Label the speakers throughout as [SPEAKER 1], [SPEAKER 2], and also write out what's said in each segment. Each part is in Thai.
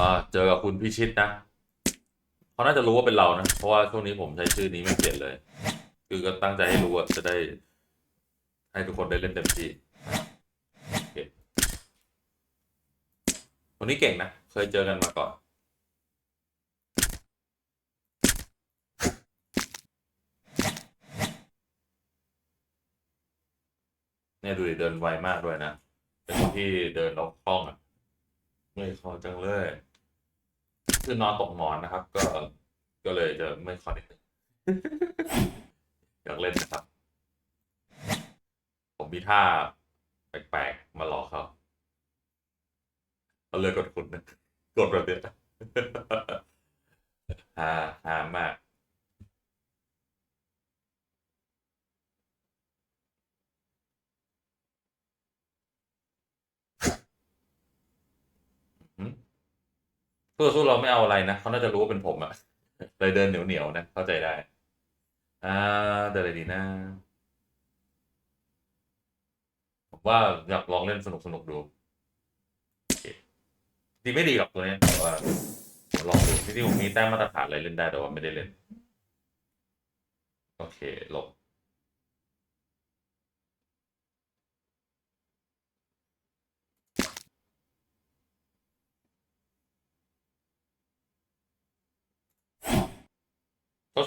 [SPEAKER 1] อ่าเจอกับคุณพิชิตนะเขาน่าจะรู้ว่าเป็นเรานะ เพราะว่าช่วงนี้ผมใช้ชื่อนี้ไม่เปลี่ยนเลย คือก็ตั้งใจให้รู้อะจะได้ ให้ทุกคนได้เล่นเต็มที่คนนี้เก่งนะ เคยเจอกันมาก่อนเนี่ยดูดิเดินไวมากด้วยนะ เป็นคนที่เดินรอบห้องอะเมื่อยคอจังเลย คือนอนตกหมอนนะครับ ก็ก็เลยจะไม่คอนิดนึงอยากเล่นนะครับ ผมมีท่าแปลกๆมาหลอกเขาเอาเลยกดคุณนะกดแบบเนี้ยฮาฮามาก สู้สู้เราไม่เอาอะไรนะเขาน่าจะรู้ว่าเป็นผมอะเลยเดินเหนียวเหนียวนะ เข้าใจได้ อ่าเดินอะไรดีนะผมว่าอยากลองเล่นสนุกสนุกดูโอเคดีไม่ดีกับตัวเนี้ยแต่ว่าลองดูที่ที่ผมมีแต้มมาตรฐานอะไรเล่นได้แต่ว่าไม่ได้เล่น โอเคลบ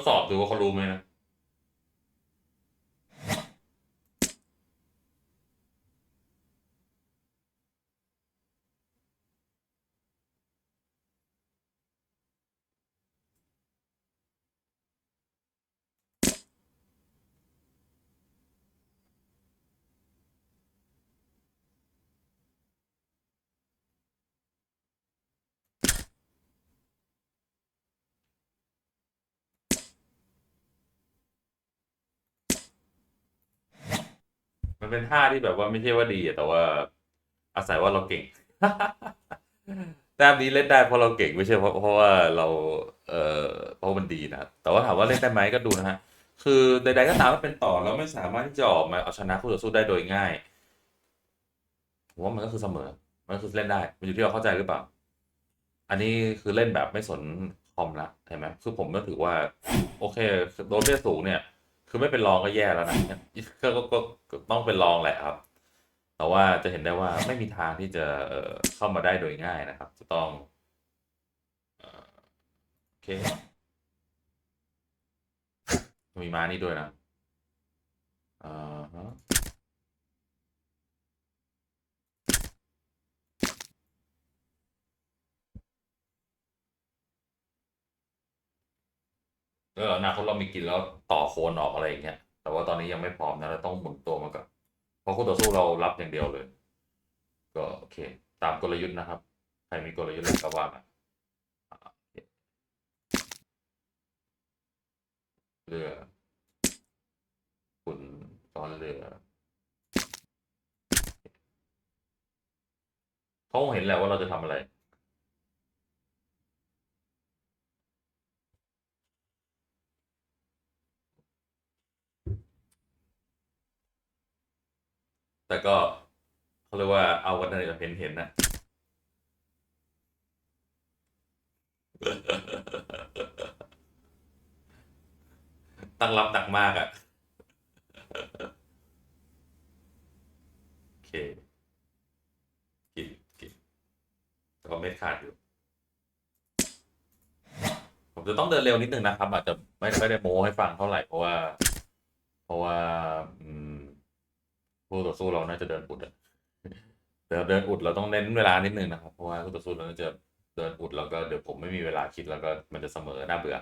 [SPEAKER 1] สอบดูว่าเขารู้ไหมนะ มันเป็นท่าที่แบบว่าไม่ใช่ว่าดีอะแต่ว่า อาศัยว่าเราเก่ง แต้มนี้เล่นได้เพราะเราเก่งไม่ใช่เพราะเพราะว่าเรา เอ่อเพราะมันดีนะแต่ว่าถามว่าเล่นได้ไหมก็ดูนะฮะคือใดๆก็ตามว่าเป็นต่อเราไม่สามารถที่จะออกมาเอาชนะคู่ต่อสู้ได้โดยง่ายผมว่ามันก็คือเสมอ มันก็คือเล่นได้ มันอยู่ที่เราเข้าใจหรือเปล่า อันนี้คือเล่นแบบไม่สนคอมละเห็นไหมคือผมก็ถือว่า โอเคโดนเบี้ยสูงเนี่ย คือไม่เป็นรองก็แย่แล้วนะก็ก็ก็ต้องเป็นรองแหละครับ แต่ว่าจะเห็นได้ว่าไม่มีทางที่จะเอ่อเข้ามาได้โดยง่ายนะครับ จะต้องเอ่อโอเค มีมานี่ด้วยนะอ่าฮะ อออนาคตเรามีกินแล้วต่อโคนออกอะไรอย่างเงี้ยแต่ว่าตอนนี้ยังไม่พร้อมนะเราต้องหมุนตัวมาก่อนเพราะคู่ต่อสู้เรารับอย่างเดียวเลย ก็โอเค ตามกลยุทธ์นะครับ ใครมีกลยุทธ์อะไรก็ว่ามาเรือคุณตอนเรือเขาคงเห็นแหละว่าเราจะทำอะไร แต่ก็เขาเรียกว่าเอาวันนั้นเห็นเห็นนะตั้งรับหนักมากอะ่ะ โอเค กินกินแต่ก็ไม่ขาดอยู่ ผมจะต้องเดินเร็วนิดนึงนะครับ อาจจะไม่ไม่ได้โม้ให้ฟังเท่าไหร่เพราะว่า เพราะว่า คู่ต่อสู้เราน่าจะเดินอุดอะแต่เดินอุดเราต้องเน้นเวลานิดนึงนะครับ เพราะว่าคู่ต่อสู้เราน่าจะเดินอุดแล้วก็เดี๋ยวผมไม่มีเวลาคิดแล้วก็มันจะเสมอหน่าเบื่อ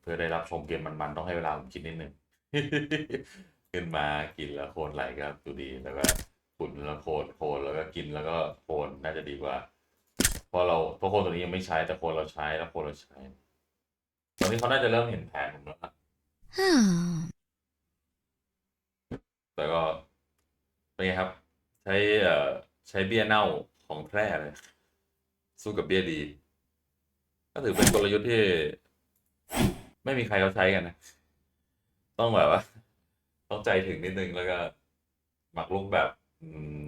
[SPEAKER 1] เพื่อได้รับชมเกมมันๆต้องให้เวลาผมคิดนิดนึงขึ้นมากินแล้วโคนไหลก็ดูดีแล้วก็ขุนแล้วโคนโคนแล้วก็กินแล้วก็โคนน่าจะดีกว่าเพราะเราเพราะโคนตัวนี้ยังไม่ใช้แต่โคนเราใช้แล้วโคนเราใช้ ตอนนี้เขาน่าจะเริ่มเห็นแผนผมแล้วนะ
[SPEAKER 2] Hmm.
[SPEAKER 1] แต่ก็เป็นไงครับ ใช้เอ่อใช้เบี้ยเน่าของแพร่เลย สู้กับเบี้ยดี ก็ถือเป็นกลยุทธ์ที่ ไม่มีใครเขาใช้กันนะ ต้องแบบว่า ต้องใจถึงนิดนึงแล้วก็ หมักลุกแบบ อืม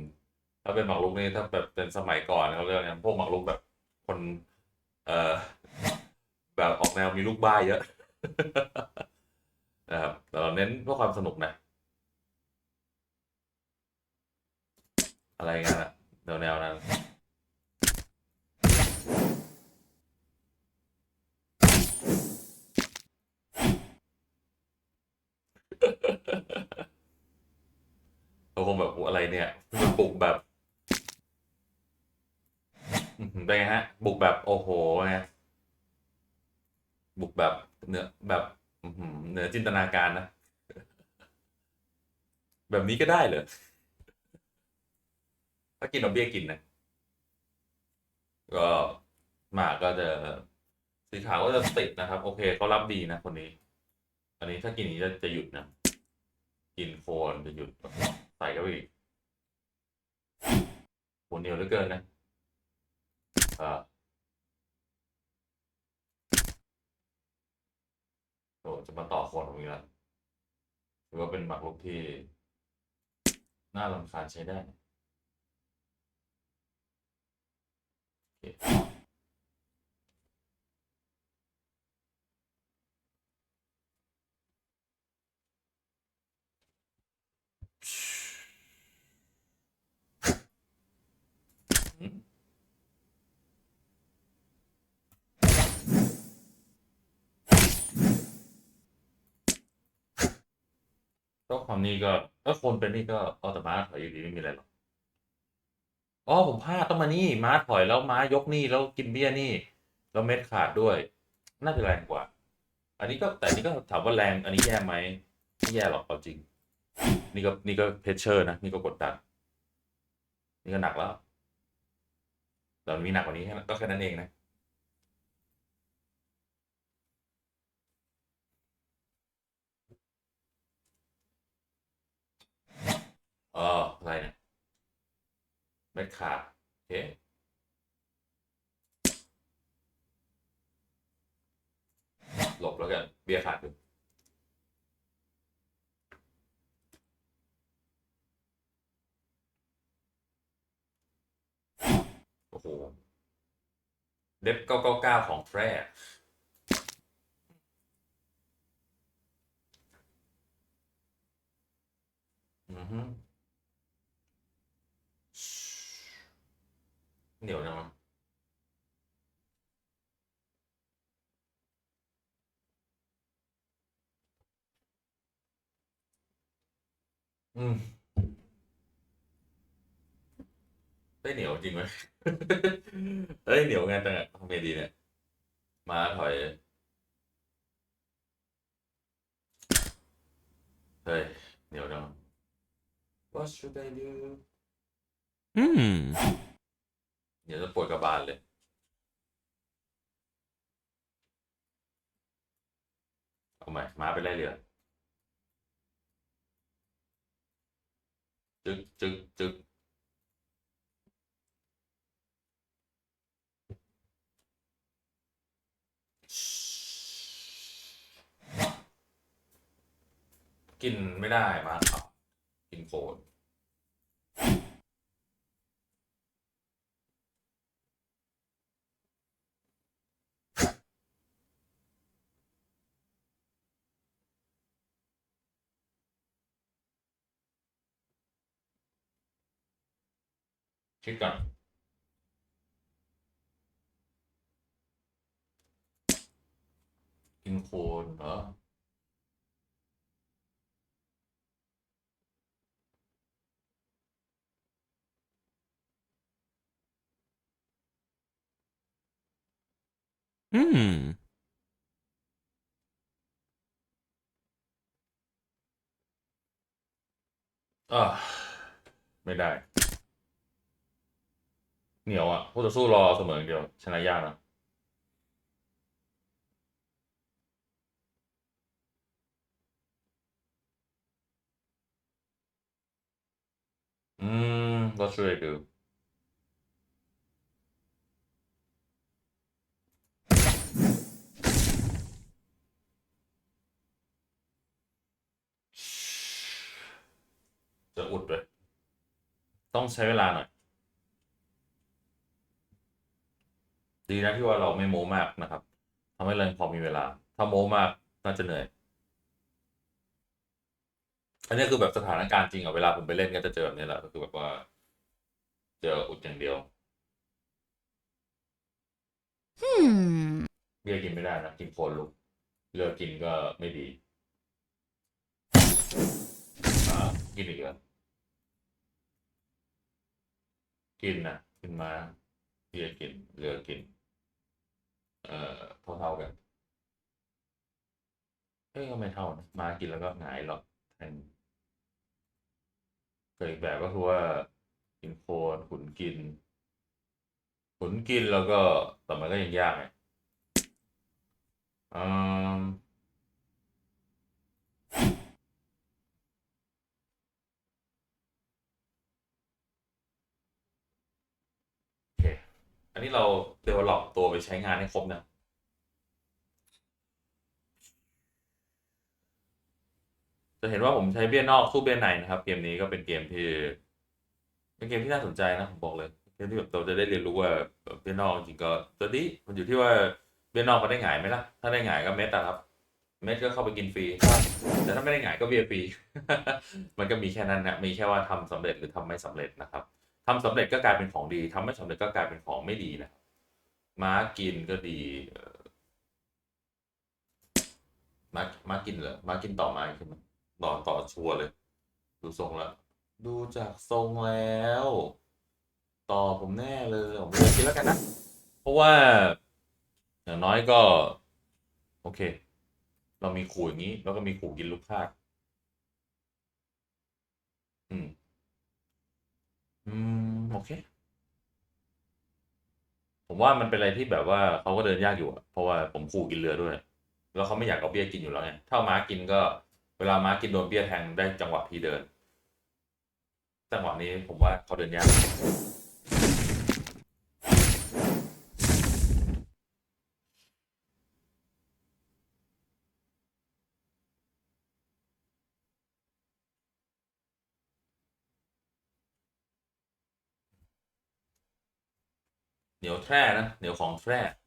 [SPEAKER 1] ถ้าเป็นหมักลุกนี่ถ้าแบบเป็นสมัยก่อนเขาเรียกอะไรนะพวกหมักลุกแบบคน เอ่อแบบออกแนวมีลูกบ้ายเยอะนะครับแต่เราเน้นเพื่อความสนุกนะ อะไรกันอะแนวแนวนั้นเราคงแบบอะไรเนี่ยบุกแบบเป็นไงฮะ บุกแบบโอ้โหไงบุกแบบเหนือแบบเหนือจินตนาการนะ แบบนี้ก็ได้เหรอ ถ้ากินดอกเบี้ยกินนะ ก็หมากก็จะสีขาวก็จะติดนะครับ โอเคเขารับดีนะคนนี้ อันนี้ถ้ากินนี้จะจะหยุดนะ กินโคนจะหยุดใส่เข้าไปอีกโหเหนียวเหลือเกินนะอ่าโอ้จะมาต่อคนตรงนี้แล้วถือว่าเป็นหมากรุกที่ น่ารำคาญใช้ได้ ก็ความนี้ก็เออคนเป็นนี่ก็เอาแต่ม้าถอยอยู่ดีไม่มีอะไรหรอก อ๋อผมพลาดต้องมานี่ม้าถอยแล้วม้ายกนี่แล้วกินเบี้ยนี่ แล้วเม็ดขาดด้วย น่าจะแรงกว่า อันนี้ก็แต่นนี้ก็ถามว่าแรง อันนี้แย่ไหมไม่แย่หรอกเอาจริง นี่ก็นี่ก็เพชเชอร์นะนี่ก็กดดันนี่ก็หนักแล้วแต่มันมีหนักกว่านี้แค่ก็แค่นั้นเองนะเอออ เนี่ยเม็ดขาดโอเคหลบแล้วกัน เบียร์ขาดอยู่โอ้โห เด็บเก้าเก้าเก้าของแท้อือฮึ เหนียวนะมั้งอืมได้ยเหนียวจริงไหมเอ้ยเหนียวไงแต่ทำไงดีเนี่ย มาถอย เฮ้ยเหนียวจัง What should I do
[SPEAKER 2] อืม
[SPEAKER 1] เดี๋ยวจะปวดกระบาลเลย เอาใหม่ มาไปไล่เรือจึกจึกจึกกินไม่ได้มาครับ กินโค นคิดก่อนกินโคนเหรอ
[SPEAKER 2] อืม
[SPEAKER 1] อ่าไม่ได้ เหนียวอะผู้ต่อสู้รอเสมออย่างเดียว ชนะยากนะอืม what should I do จะอุดเลย ต้องใช้เวลาหน่อย ดีนะที่ว่าเราไม่โม้มากนะครับทำให้เรายังพอมีเวลา ถ้าโม้มากน่าจะเหนื่อย อันนี้คือแบบสถานการณ์จริงอะเวลาผมไปเล่นก็จะเจอแบบนี้แหละก็คือแบบว่า เจออุดอย่างเดียว
[SPEAKER 2] Hmm.
[SPEAKER 1] เบียร์กินไม่ได้นะกินโคนลุกเลิกกินก็ไม่ดีอ่ากินอีกแล้วกินนะกินมาเบียร์กินเลือกกิน เอ่อเท่าๆกันเอ้ยก็ไม่เท่านะมากินแล้วก็หงายหรอกแทนเกิดอีกแบบก็คือว่ากินโคนขุนกิน ขุนกินแล้วก็แต่มันก็ยังยากไงอืมอันนี้เราเดเวลลอปตัวไปใช้งานให้ครบนะ จะเห็นว่าผมใช้เบี้ยนอกสู้เบี้ยในนะครับ เกมนี้ก็เป็นเกมที่ เป็นเกมที่น่าสนใจนะผมบอกเลยเกมที่แบบเราจะได้เรียนรู้ว่าเบี้ยนอกจริงก็ตัวนี้มันอยู่ที่ว่าเบี้ยนอกมันได้หงายไหมล่ะ ถ้าได้หงายก็เม็ดอะครับ เม็ดก็เข้าไปกินฟรีแต่ถ้าไม่ได้หงายก็เบี้ยฟรีมันก็มีแค่นั้นนะมีแค่ว่าทำสำเร็จหรือทำไม่สำเร็จนะครับทำสำเร็จก็กลายเป็นของดีทำไม่สำเร็จก็กลายเป็นของไม่ดีนะม้ากินก็ดีม้าม้ากินเหรอม้ากินต่อมาใช่ไหม ต่อต่อชัวร์เลย ดูทรงแล้ว ดูจากทรงแล้ว ต่อผมแน่เลยผมเลือกกินแล้วกันนะ เพราะว่า อย่างน้อยก็ โอเค เรามีขู่อย่างนี้ แล้วก็มีขู่กินลูกค้าดอืม อืม โอเค ผมว่ามันเป็นอะไรที่แบบว่าเขาก็เดินยากอยู่อะเพราะว่าผมขู่กินเรือด้วย แล้วเขาไม่อยากเอาเบี้ยกินอยู่แล้วไงถ้าเอาม้ากินก็ วลาม้ากินโดนเบี้ยแทงได้จังหวะที่เดิน จังหวะนี้ผมว่าเขาเดินยากเหนียวแทร่นะเหนียวของแท้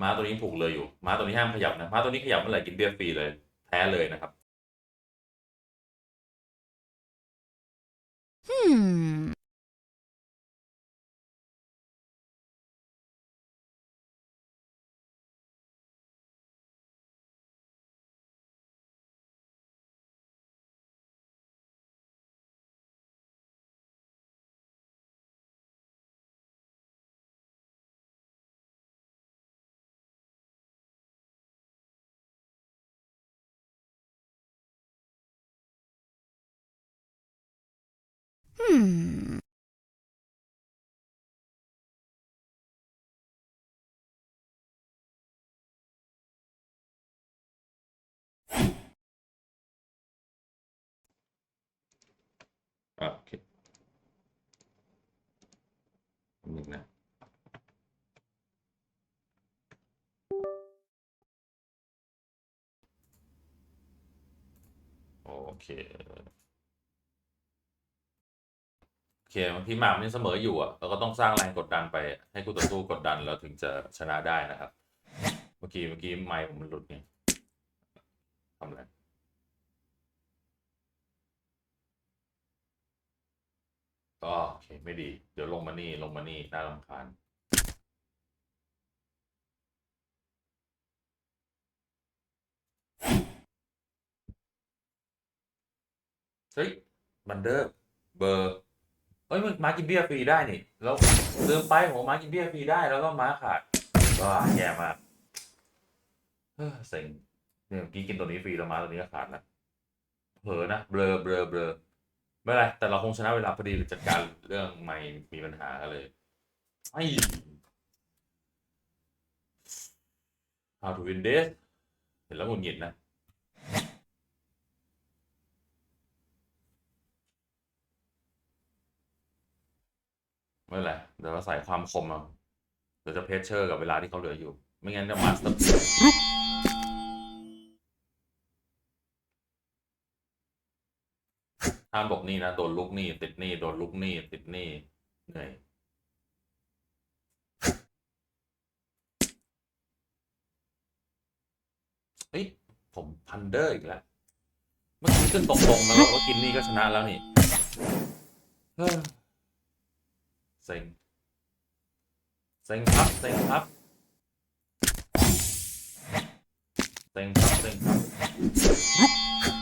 [SPEAKER 1] ม้าตัวนี้ผูกเลยอยู่ ม้าตัวนี้ห้ามขยับนะ ม้าตัวนี้ขยับเมื่อไหร่กินเบี้ยฟรีเลย แพ้เลยนะครับ
[SPEAKER 2] Hmm. Hmm.
[SPEAKER 1] อะโอเคหนึ่งนะ โอเค เคบางทีหมากมันยังเสมออยู่อะเราก็ต้องสร้างแรงกดดันไป ให้คู่ต่อสู้กดดันเราถึงจะชนะได้นะครับ เมื่อกี้เมื่อกี้ไมค์ผมมันหลุดไงทำอะไรก็โอเคไม่ดี เดี๋ยวลงมานี่ลงมานี่น่ารำคาญเฮ้ยบันเดอร์เบอร์ เอ้ยมันม้ากินเบี้ยฟรีได้นี่แล้วลืมไปผมม้ากินเบี้ยฟรีได้แล้วก็ม้าขาดก็แย่มากเฮ้อเซ็งเนี่ยเมื่อกี้กินตัวนี้ฟรีแล้วม้าตัวนี้ก็ขาดแล้วเผลอนะเบลอเบลอเบลอไม่เป็นไรแต่เราคงชนะเวลาพอดีหรือจัดการเรื่องไม่มีปัญหากันเลยไอ้ How to win this เห็นแล้วหงุดหงิดนะ ไม่เป็นไรเดี๋ยวเราใส่ความคมเอาเดี๋ยวจะเพชเชอร์กับเวลาที่เขาเหลืออยู่ ไม่งั้นจะมาสเตอร์ห้ามบอกนี่นะโดนลุกนี่ติดนี่โดนลุกนี่ติดนี่เหนื่อยเฮ้ยผมพันเดอร์อีกแล้วเมื่อกี้ขึ้นตรงๆแล้วก็กินนี่ก็ชนะแล้วนี่ เซ็งเซ็งครับเซ็งครับเซ็งครับเซ็งครับ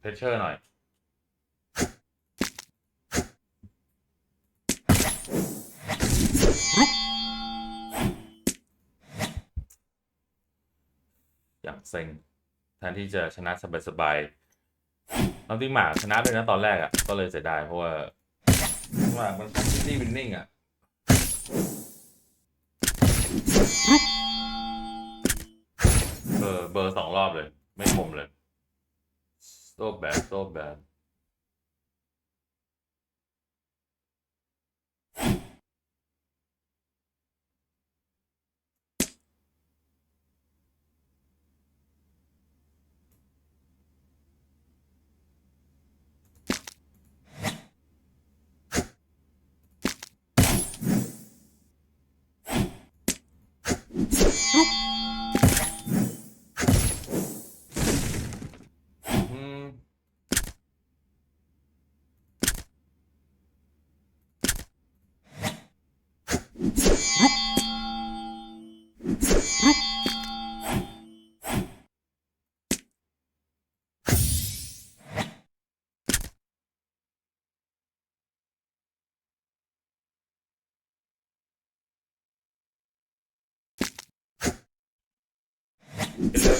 [SPEAKER 1] เพชเชอร์หน่อยอย่างเซ็งแทนที่จะชนะสบายๆน้องจริงหมากชนะด้วยนะตอนแรกอะ่ะ ก็เลยเสียดายเพราะว่าหมากมันนี่วินนิ่งอะ เบอร์สองรอบเลย ไม่คมเลย so bad so bad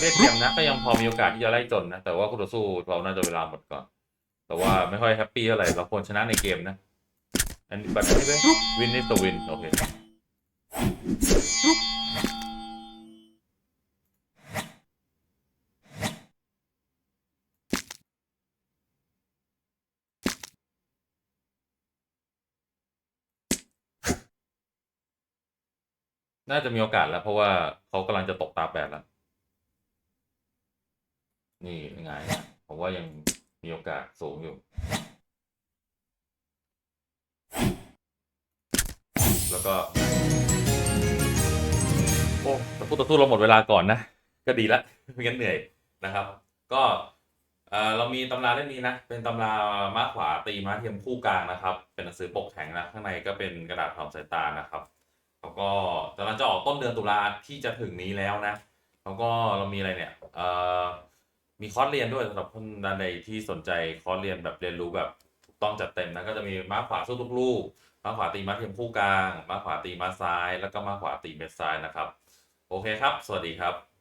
[SPEAKER 1] เป็นเรือเวทเทียมนะก็ยังพอมีโอกาสที่จะไล่จนนะ แต่ว่าคู่ต่อสู้เราน่าจะเวลาหมดก่อน แต่ว่าไม่ค่อยแฮปปี้เท่าไหร่เราควรชนะในเกมนะ อันบัตรนี้เป็นวินนี่ตัววินโอเคน่าจะมีโอกาสแล้ว เพราะว่าเขากำลังจะตกตาแปดแล้ว นี่ไงนะผมว่ายังมีโอกาสสูงอยู่ แล้วก็ โอ้แต่พูดต่อสู้เราหมดเวลาก่อนนะ ก็ดีละไม่งั้นเหนื่อยนะครับ ก็เออเรามีตำราเล่มนี้นะ เป็นตำราม้าขวาตีม้าเทียมคู่กลางนะครับ เป็นหนังสือปกแข็งนะ ข้างในก็เป็นกระดาษทำสายตานะครับแล้วก็กำลังจะออกต้นเดือนตุลาที่จะถึงนี้แล้วนะ แล้วก็เรามีอะไรเนี่ย เอ่อ มีคอร์สเรียนด้วยสำหรับคนใดที่สนใจคอร์สเรียนแบบเรียนรู้แบบถูกต้องจัดเต็มนะก็จะมีม้าขวาสู้ทุกลูกม้าขวาตีม้าเทียมคู่กลางม้าขวาตีม้าซ้าย แล้วก็ม้าขวาตีเม็ดซ้ายนะครับ โอเคครับ สวัสดีครับ